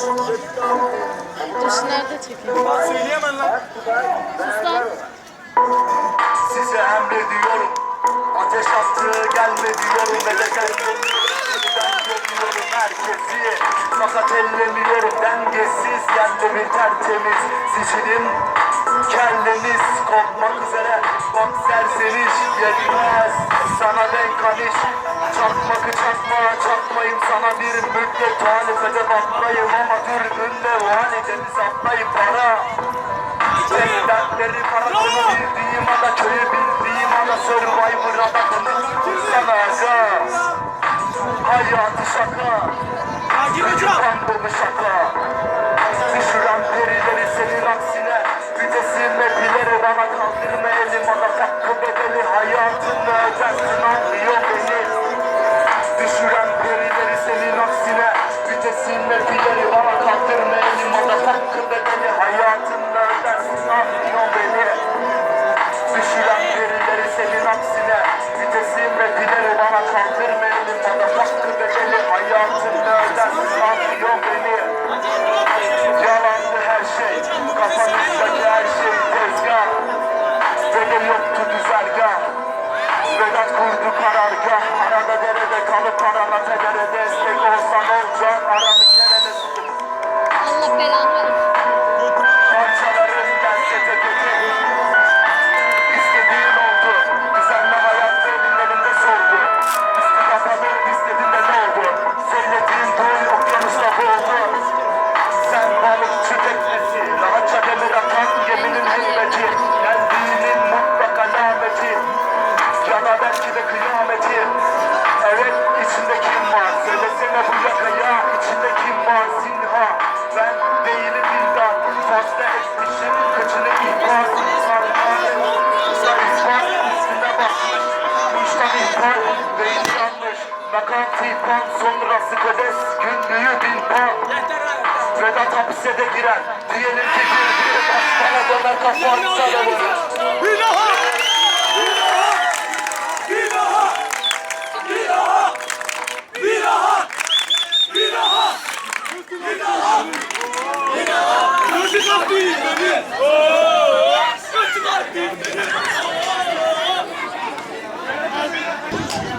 Dursun nerede çekeyim? Ben söyleyemem lan. Sus lan. Size emrediyorum. Ateş astı gelme diyorum. Meleken görmüyorum herkesi. Fakat ellemiyorum dengesiz. Kendimi tertemiz. Sicilim kelleniz kopmak üzere. Bak serseniş yetmez. Sana denk kaniş. Çakmakı çakma çakma atlayıp sana bir müddet halifede baklayım ama türbünde validemi saplayıp bana İçeri dertleri karakolu bildiğim ada köyü bildiğim ada Survivor'a bakın sana aga Hayatı şaka. Çocuk kandırmış şaka. Düşüren perileri senin aksine Vitesime bileri bana kaldırma. Vakantipon sonra Skodes günlüğü bilbo Vedat hapise de girer Diyelim ki girdiği pastana döner kafa Bir daha! Bir daha! Bir daha! Bir daha! Bir daha! Bir daha! Bir daha! Bir daha! Gözü kaptı beni!